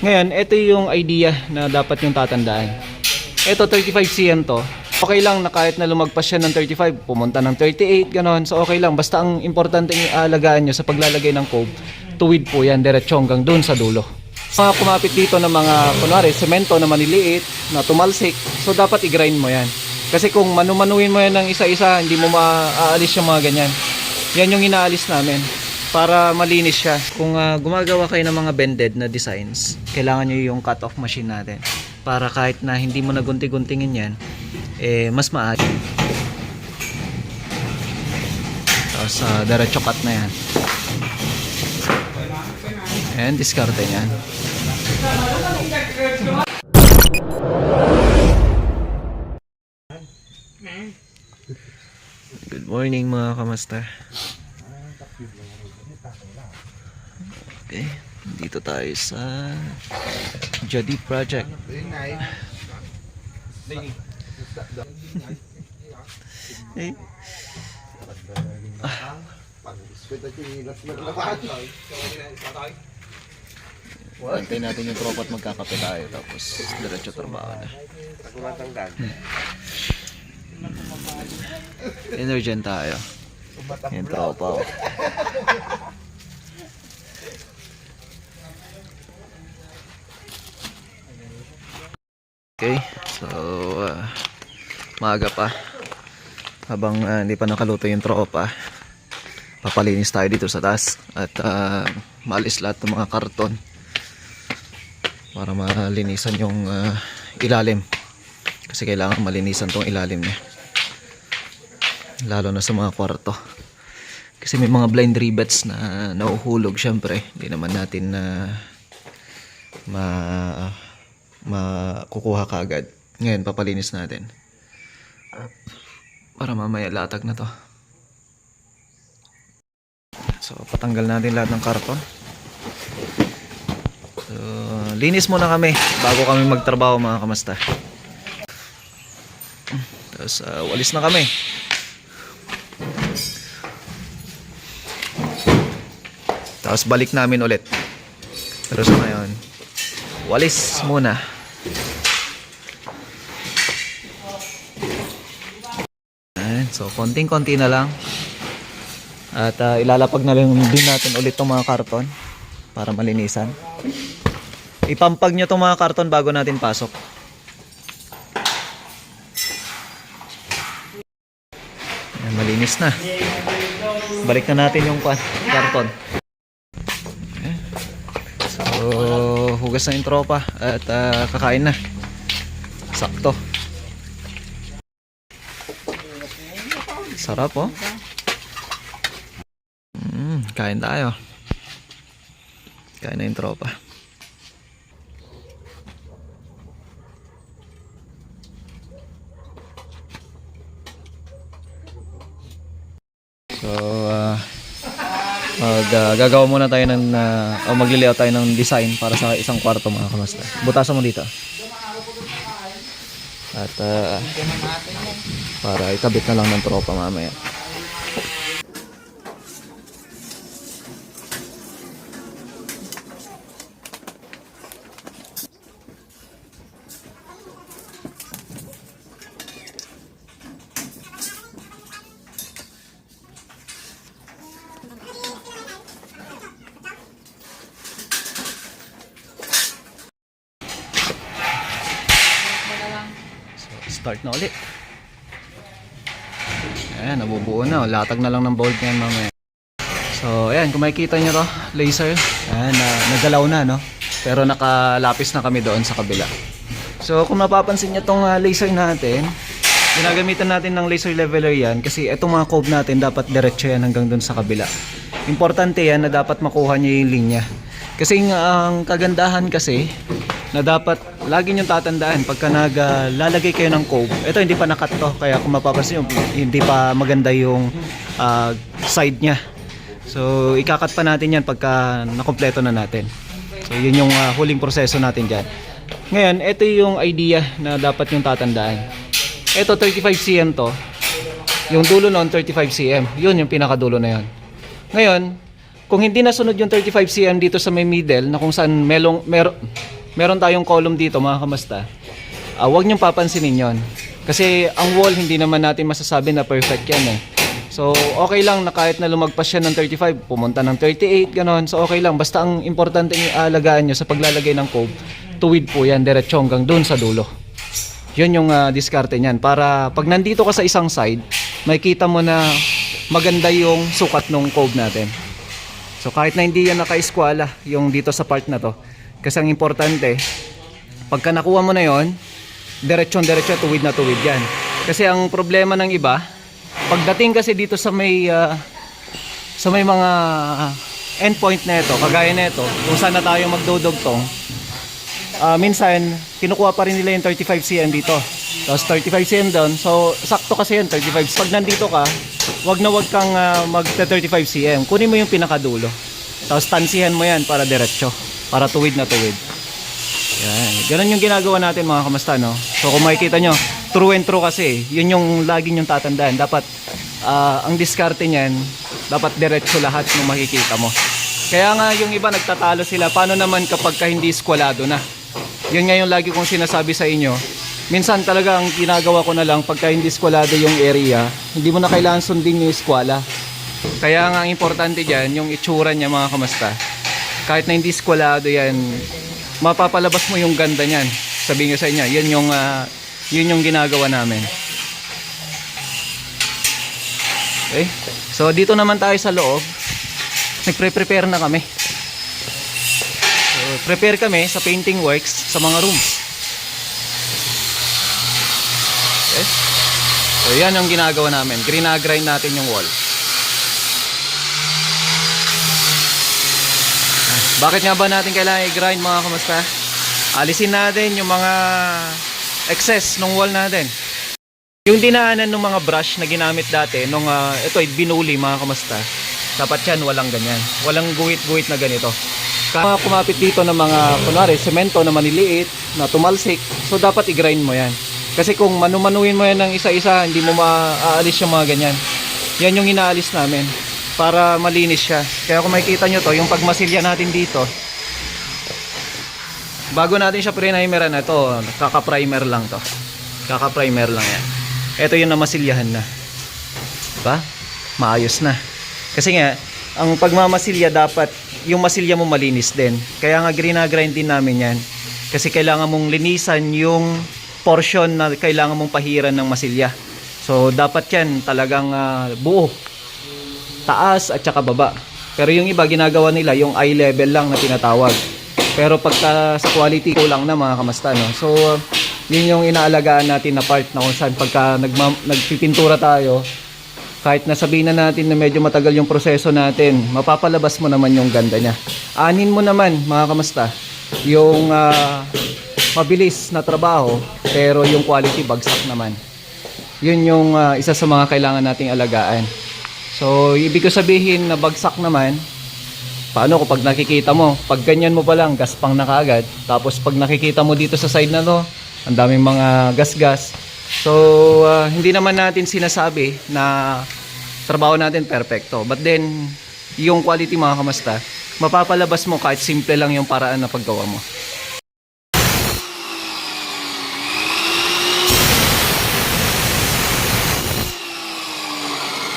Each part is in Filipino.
Ngayon, ito yung idea na dapat yung tatandaan. Ito, 35cm to. Okay lang na kahit na lumagpas siya ng 35, pumunta ng 38, ganon. So okay lang. Basta ang importante yung aalagaan nyo sa paglalagay ng cove, tuwid po yan, diretso hanggang dun sa dulo. Mga kumapit dito ng mga, kunwari, semento na maniliit, na tumalsik, so dapat i-grind mo yan. Kasi kung manumanuin mo yan ng isa-isa, hindi mo maaalis yung mga ganyan. Yan yung inaalis namin para malinis siya. Kung ah, gumagawa kayo ng mga bended na designs, kailangan nyo yung cut-off machine natin. Para kahit na hindi mo nagunti-guntingin yan, eh, mas maayos. Tapos uh, diretso cut na yan. Ayan, diskarte niyan. Good morning mga kamasta. Okay, dito tayo sa Jadi Project. Eh, Antay natin yung tropa at magkakape tayo tapos diretso trabaho na. Energen tayo. Yung tropa Okay, so uh, maaga pa. Habang uh, hindi pa nakaluto yung tropa, papalinis tayo dito sa taas at uh, maalis lahat ng mga karton para malinisan yung uh, ilalim. Kasi kailangan malinisan tong ilalim niya. Lalo na sa mga kwarto. Kasi may mga blind rivets na nauhulog syempre. Hindi naman natin na ma makukuha kaagad ngayon papalinis natin. Para mamaya latag na to. So patanggal natin lahat ng karton. So linis muna kami bago kami magtrabaho mga kamasta. Tapos ah, walis na kami. Tapos balik namin ulit. Pero sa ngayon, walis muna. Ayan, so konting-konti na lang. At ah, ilalapag na lang din natin ulit itong mga karton para malinisan. Ipampag nyo itong mga karton bago natin pasok. Ayan, malinis na. Balik na natin yung karton. So, hugas na yung tropa at ah, kakain na. Sakto. Sarap oh. Mm, kain tayo. Kain na yung tropa. So, ah, mag ah, gagawa muna tayo ng uh, o magliliaw tayo ng design para sa isang kwarto mga kamasta. Butasan mo dito. At ah, para ikabit na lang ng tropa mamaya. So, start na ulit. Ayan, nabubuo na. Latag na lang ng bolt yan mamaya. So, ayan, kung makikita nyo to, laser. Ayan, na, nagalaw na, no? Pero nakalapis na kami doon sa kabila. So, kung mapapansin nyo tong ah, laser natin, ginagamitan natin ng laser leveler yan kasi itong mga cove natin dapat diretso yan hanggang doon sa kabila. Importante yan na dapat makuha nyo yung linya. Kasi ang kagandahan kasi na dapat lagi nyo tatandaan pagka naglalagay kayo ng cove. Ito hindi pa nakat to kaya kung mapapansin nyo, hindi pa maganda yung ah, side niya. So ikakat pa natin yan pagka nakompleto na natin. So yun yung ah, huling proseso natin dyan. Ngayon, ito yung idea na dapat yung tatandaan. Ito 35cm to. Yung dulo noon 35cm. Yun yung pinakadulo na yun. Ngayon, kung hindi nasunod yung 35cm dito sa may middle na kung saan melong, mer meron tayong column dito mga kamasta, ah, huwag niyong papansinin yon. Kasi ang wall, hindi naman natin masasabi na perfect yan eh. So, okay lang na kahit na lumagpas siya ng 35, pumunta ng 38, ganon. So, okay lang. Basta ang importante yung alagaan nyo sa paglalagay ng cove, tuwid po yan, diretso hanggang dun sa dulo. Yun yung ah, diskarte niyan. Para pag nandito ka sa isang side, makikita mo na maganda yung sukat ng cove natin. So kahit na hindi yan naka-eskwala yung dito sa part na to. Kasi ang importante, pagka nakuha mo na yon, diretsyon diretsyo tuwid na tuwid yan. Kasi ang problema ng iba, pagdating kasi dito sa may ah, sa may mga endpoint na ito, kagaya na ito, kung saan na tayo magdudugtong, ah, minsan, kinukuha pa rin nila yung 35 cm dito. Tapos 35 cm doon. So, sakto kasi yun, 35 Pag nandito ka, wag na wag kang ah, mag 35 cm. Kunin mo yung pinakadulo. Tapos tansihan mo yan para diretso. Para tuwid na tuwid. Yan. Ganun yung ginagawa natin mga kamasta, no? So, kung makikita nyo, true and true kasi, yun yung lagi nyong tatandaan. Dapat, ah, ang diskarte niyan, dapat diretso lahat ng makikita mo. Kaya nga yung iba nagtatalo sila, paano naman kapag ka hindi skwalado na? Yun nga yung lagi kong sinasabi sa inyo. Minsan talaga ang ginagawa ko na lang pagka hindi skwalado yung area, hindi mo na kailangan sundin yung eskwala. Kaya nga ang importante dyan, yung itsura niya mga kamasta. Kahit na hindi skwalado yan, mapapalabas mo yung ganda niyan. Sabihin ko sa inyo, yun yung, ah, yun yung ginagawa namin. Okay? So dito naman tayo sa loob. Nagpre-prepare na kami. So, prepare kami sa painting works sa mga rooms. Okay? So yan yung ginagawa namin. Green-grind natin yung wall. Bakit nga ba natin kailangan i-grind mga kamusta? Alisin natin yung mga excess ng wall natin. Yung dinaanan ng mga brush na ginamit dati nung ah, ito ay binuli mga kamusta. Dapat yan walang ganyan. Walang guwit-guwit na ganito. Kaya kumapit dito ng mga kunwari semento na maniliit na tumalsik. So dapat i-grind mo yan. Kasi kung manumanuin mo yan ng isa-isa, hindi mo maaalis yung mga ganyan. Yan yung inaalis namin para malinis siya. Kaya kung makikita nyo to, yung pagmasilya natin dito, bago natin siya primeran, ito, kaka-primer lang to. Kaka-primer lang yan. Ito yung namasilyahan na. Diba? Maayos na. Kasi nga, ang pagmamasilya dapat, yung masilya mo malinis din. Kaya nga grinagrind din namin yan. Kasi kailangan mong linisan yung portion na kailangan mong pahiran ng masilya. So, dapat yan talagang ah, buo taas at saka baba. Pero yung iba ginagawa nila yung eye level lang na tinatawag. Pero pagka sa quality kulang na mga kamasta no. So uh, yun yung inaalagaan natin na part na kung saan pagka nagma, nagpipintura tayo kahit nasabihin na natin na medyo matagal yung proseso natin, mapapalabas mo naman yung ganda niya. Anin mo naman mga kamasta yung ah, mabilis na trabaho pero yung quality bagsak naman. Yun yung ah, isa sa mga kailangan nating alagaan. So, ibig ko sabihin na bagsak naman, paano kapag nakikita mo, pag ganyan mo pa lang, gaspang na kaagad. Tapos pag nakikita mo dito sa side na to, ang daming mga gas-gas. So, ah, hindi naman natin sinasabi na trabaho natin perfecto. But then, yung quality mga kamasta, mapapalabas mo kahit simple lang yung paraan na paggawa mo.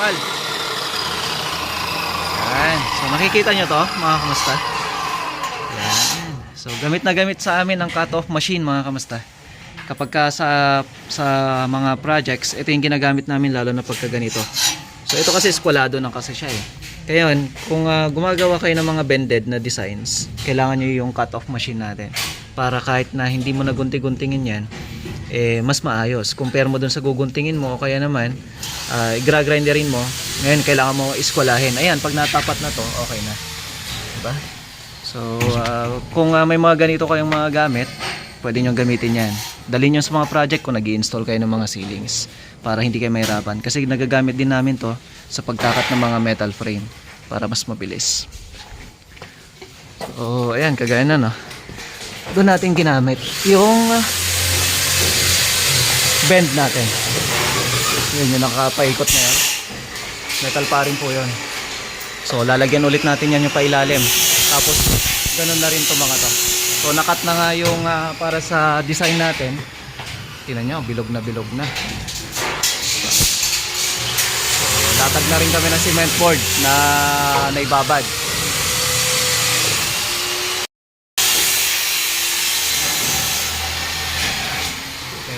Mal. Yan. So nakikita nyo to mga kamusta? Yan. So gamit na gamit sa amin ang cut-off machine mga kamusta. Kapag ka sa, sa mga projects, ito yung ginagamit namin lalo na pagka ganito. So ito kasi eskwalado ng kasi siya eh. Kaya kung ah, gumagawa kayo ng mga bended na designs, kailangan nyo yung cut-off machine natin. Para kahit na hindi mo nagunti-guntingin yan, eh, mas maayos. Compare mo dun sa guguntingin mo, o kaya naman, uh, igra-grinderin mo, ngayon kailangan mo iskwalahin. Ayan, pag natapat na to, okay na. Diba? So, ah, kung ah, may mga ganito kayong mga gamit, pwede nyo gamitin yan. Dalhin nyo sa mga project kung nag install kayo ng mga ceilings para hindi kayo mahirapan. Kasi nagagamit din namin to sa pagkakat ng mga metal frame para mas mabilis. So, ayan, kagaya na, no? Doon natin ginamit yung ah, bend natin. Yun yung nakapaikot na yan. Metal pa rin po yun. So, lalagyan ulit natin yan yung pailalim. Tapos, ganun na rin to mga to. So nakat na nga yung ah, para sa design natin. Tingnan nyo, bilog na bilog na. So latag na rin kami ng cement board na naibabad.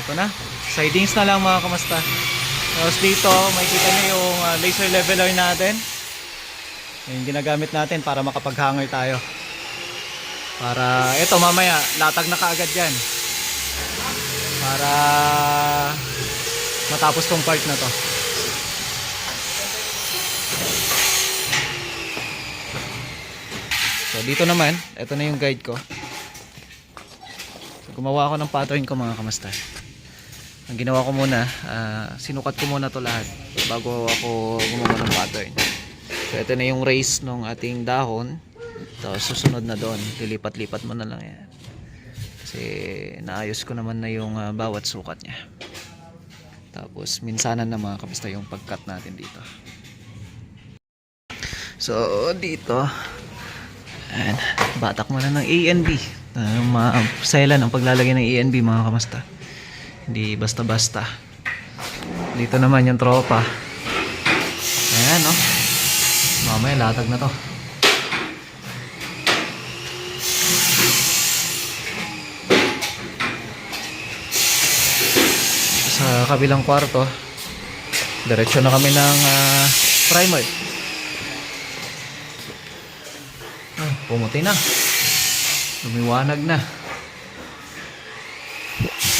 Ito na. Sidings na lang mga kamasta. Tapos dito, makikita nyo yung ah, laser leveler natin. Yung ginagamit natin para makapag-hanger tayo. Para, ito mamaya, latag na kaagad yan. Para matapos tong part na to. So dito naman, ito na yung guide ko. Gumawa ako ng pattern ko mga kamasta. Ang ginawa ko muna, ah, sinukat ko muna to lahat bago ako gumawa ng pattern. So ito na yung race ng ating dahon. Tapos susunod na doon, lilipat-lipat mo na lang yan. Kasi naayos ko naman na yung ah, bawat sukat niya. Tapos minsanan na mga kamusta yung pagkat natin dito. So dito, ayan, batak mo na ng A and B. Uh, Masailan ang paglalagay ng A and B mga kamusta. Hindi basta-basta. Dito naman yung tropa. Ayan, no? Mamaya latag na to. Sa kabilang kwarto, diretso na kami ng ah, primer. Ah, pumuti na. Lumiwanag na.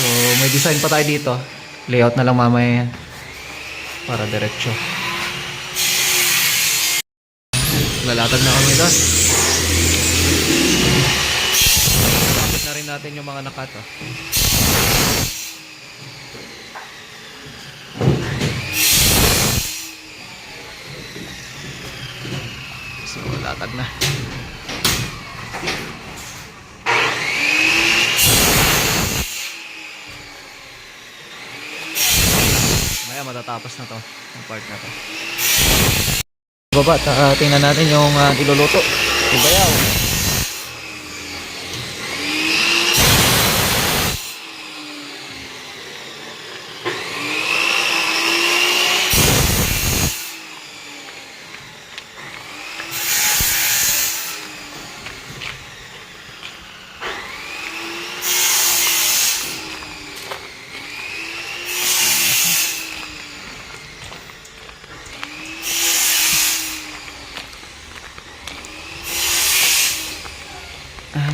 So, may design pa tayo dito. Layout na lang mamaya yan. Para diretso. Lalatag na kami doon. Lapit na rin natin yung mga nakato. So, latag na. Maya matatapos na to. Yung part na to. Baba, ta- tingnan natin yung uh, iluluto. Ibayaw.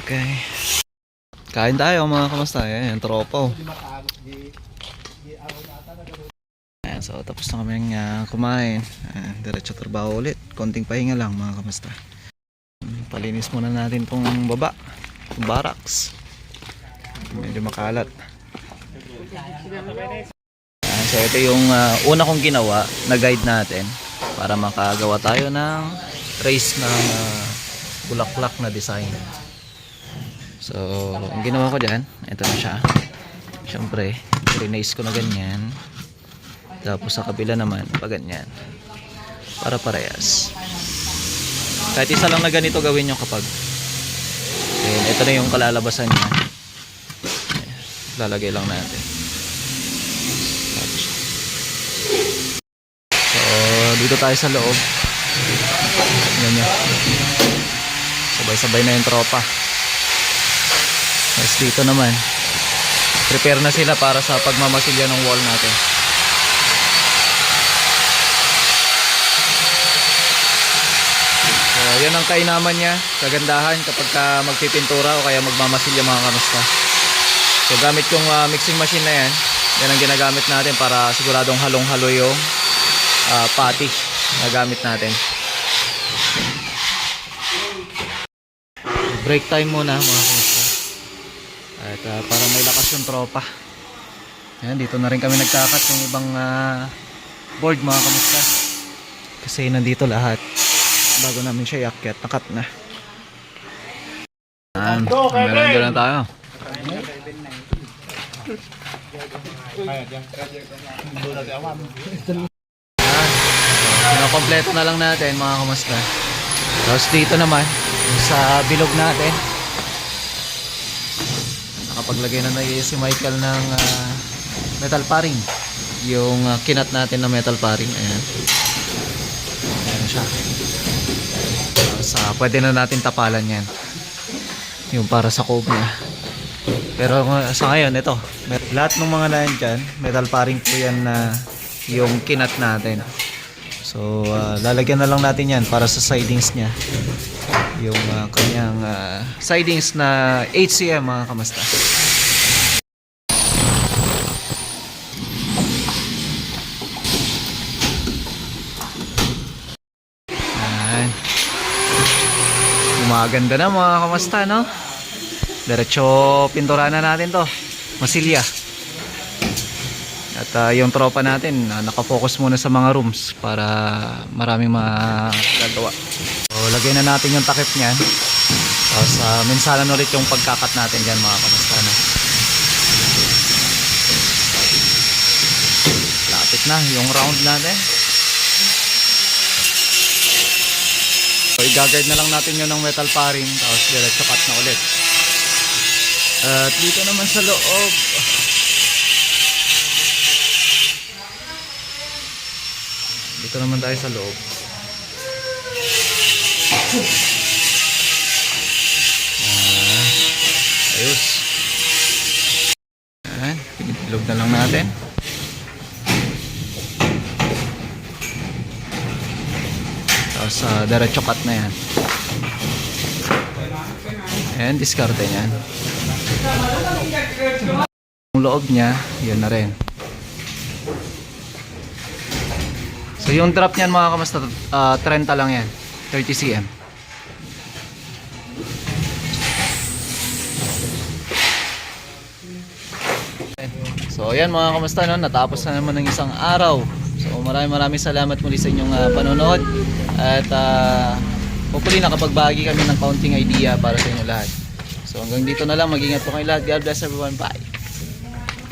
Okay. Kain tayo mga kamusta. Ayan, tropa. oh. Ayan, so tapos na kami uh, kumain. Ayan, diretso trabaho ulit. Konting pahinga lang mga kamusta. Hmm, Palinis muna natin tong baba. Tong barracks. Medyo makalat. Ayan, so ito yung ah, una kong ginawa na guide natin para makagawa tayo ng race ng ah, bulaklak na design. So, ang ginawa ko dyan, ito na siya. Siyempre, rinaise ko na ganyan. Tapos sa kabila naman, pa ganyan. Para parehas. Kahit isa lang na ganito gawin nyo kapag. Then, ito na yung kalalabasan niya. Ayan, Lalagay lang natin. So, dito tayo sa loob. Nyo. Sabay-sabay na yung tropa. Tapos dito naman, prepare na sila para sa pagmamasilya ng wall natin. So, yan ang kainaman niya, kagandahan kapag ka magpipintura o kaya magmamasilya mga kamusta. So, gamit yung ah, mixing machine na yan, yan ang ginagamit natin para siguradong halong-halo yung ah, pati na gamit natin. Break time muna mga kamusta. At ah, para may lakas yung tropa. Ayan, dito na rin kami nagkakat yung ibang ah, board mga kamusta. Kasi nandito lahat. Bago namin siya yakyat, nakat na. Ayan, meron na tayo. Ayan. Pinakompleto na lang natin mga kamusta. Tapos dito naman, sa bilog natin, nakapaglagay na na si Michael ng ah, metal paring. Yung ah, kinat natin na metal paring. Ayan. Ayan siya. Tapos ah, pwede na natin tapalan yan. Yung para sa cove niya. Pero uh, sa ngayon, ito. Lahat ng mga na dyan, metal paring po yan na yung kinat natin. So, ah, lalagyan na lang natin yan para sa sidings niya. Yung ah, kanyang ah, sidings na HCM mga kamasta. Ayan. Gumaganda na mga kamasta, no? Diretso pintura na natin to. Masilya. At ah, yung tropa natin, ah, nakafocus muna sa mga rooms para maraming magagawa. Lagay na natin yung takip niyan. Tapos, uh, minsalan ulit yung pagkakat natin dyan mga kamastana. Lapit na yung round natin. So, i-guard na lang natin yun ng metal paring. Tapos, diretso cut na ulit. At dito naman sa loob, Dito naman tayo sa loob. Ah, ayos. Ayan, pinipilog na lang natin. Tapos uh, diretso cut na yan. Ayan, diskarte niyan. Yung loob niya, yun na rin. So yung drop niyan mga kamasta, ah, 30 lang yan. 30 cm. So ayan mga kamusta no, natapos na naman ng isang araw. So maraming maraming salamat muli sa inyong ah, panonood at uh, hopefully nakapagbahagi kami ng counting idea para sa inyo lahat. So hanggang dito na lang, mag-ingat po kayo lahat. God bless everyone. Bye.